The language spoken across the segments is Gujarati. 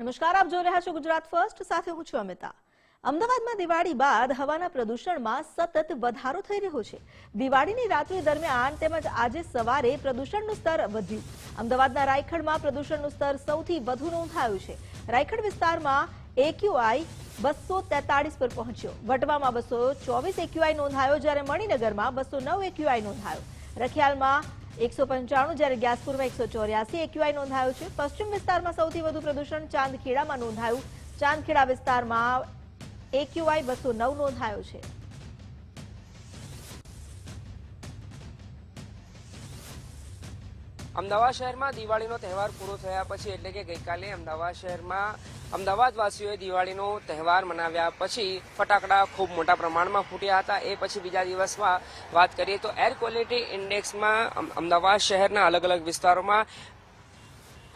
નમસ્કાર, આપ જોઈ રહ્યા છો ગુજરાત ફર્સ્ટ, સાથે હું છું અમિતા. અમદાવાદમાં દિવાળી બાદ હવાના પ્રદૂષણમાં સતત વધારો થઈ રહ્યો છે. દિવાળીની રાત્રિ દરમિયાન તેમજ આજે સવારે પ્રદૂષણનું સ્તર વધ્યું. અમદાવાદના રાયખડમાં પ્રદૂષણનું સ્તર સૌથી વધુ નોંધાયું છે. રાયખડ વિસ્તારમાં એક્યુઆઈ બસો તેતાળીસ પર પહોંચ્યો. વટવામાં બસો ચોવીસ એક્યુઆઈ નોંધાયો, જ્યારે મણિનગરમાં બસો નવ એક્યુઆઈ નોંધાયો. રખિયાલમાં એકસો પંચાણું જ્યારે ગ્યાસપુરમાં એકસો ચોર્યાસી એક્યુઆઈ નોંધાયું છે. પશ્ચિમ વિસ્તારમાં સૌથી વધુ પ્રદૂષણ ચાંદખેડામાં નોંધાયું. ચાંદખેડા વિસ્તારમાં એક્યુઆઈ બસો નવ નોંધાયો છે. અમદાવાદ શહેરમાં દિવાળીનો તહેવાર પૂરો થયા પછી એટલે કે ગઈકાલે અમદાવાદ શહેરમાં અમદાવાદવાસીઓએ દિવાળીનો તહેવાર મનાવ્યા પછી ફટાકડા ખૂબ મોટા પ્રમાણમાં ફૂટ્યા હતા. એ પછી બીજા દિવસમાં વાત કરીએ તો એર ક્વોલિટી ઇન્ડેક્સમાં અમદાવાદ શહેરના અલગ અલગ વિસ્તારોમાં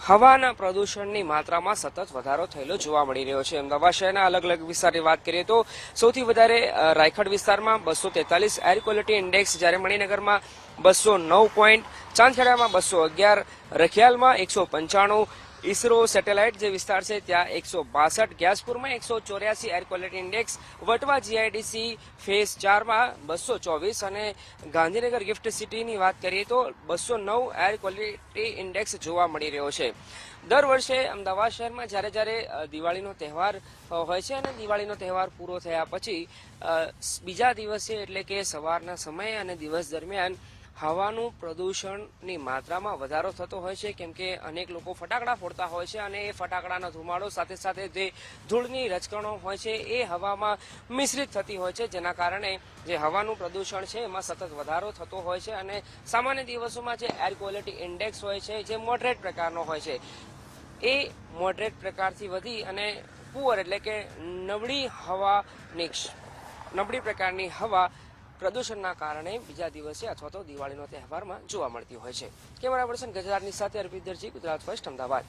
હવાના પ્રદૂષણની માત્રામાં સતત વધારો થયેલો જોવા મળી રહ્યો છે. અમદાવાદ શહેરના અલગ અલગ વિસ્તારની વાત કરીએ તો સૌથી વધારે રાયખડ વિસ્તારમાં બસો તેતાલીસ એર ક્વોલિટી ઇન્ડેક્સ જ્યારે મણિનગરમાં બસો નવ પોઈન્ટ ચાંદખેડામાં બસો અગિયાર, રખિયાલમાં એકસો પંચાણું ઇસરો સેટેલાઇટ જે વિસ્તાર છે, ત્યાં એકસો બાસઠ ગ્યાસપુરમાં એકસો ચોર્યાસી air quality index Vatva GIDC phase ચારમાં બસો ચોવીસ અને ગાંધીનગર ગિફ્ટ સિટીની વાત કરીએ તો બસો નવ એર ક્વોલિટી ઇન્ડેક્સ જોવા મળી રહ્યો છે. દર વર્ષે અમદાવાદ શહેરમાં જ્યારે જ્યારે દિવાળીનો તહેવાર હોય છે અને દિવાળીનો તહેવાર પૂરો થયા પછી બીજા દિવસે એટલે કે સવારના સમયે અને દિવસ દરમિયાન હવાનું પ્રદૂષણની માત્રામાં વધારો થતો હોય છે, કેમ કે અનેક લોકો ફટાકડા ફોડતા હોય છે અને એ ફટાકડાનો ધુમાડો સાથે સાથે જે ધૂળની રચકણો હોય છે, એ હવામાં મિશ્રિત થતી હોય છે, જેના કારણે જે હવાનું પ્રદૂષણ છે, એમાં સતત વધારો થતો હોય છે અને સામાન્ય દિવસોમાં જે એર ક્વોલિટી ઇન્ડેક્સ હોય છે, જે મોડરેટ પ્રકારનો હોય છે, એ મોડરેટ પ્રકારથી વધી અને પુઅર એટલે કે નબળી હવાની નબળી પ્રકારની હવા પ્રદૂષણના કારણે બીજા દિવસે અથવા તો દિવાળીનો તહેવારમાં જોવા મળતી હોય છે. કેમેરા પર્સન ગજરાતની સાથે અર્પિત ગુજરાત ફર્સ્ટ અમદાવાદ.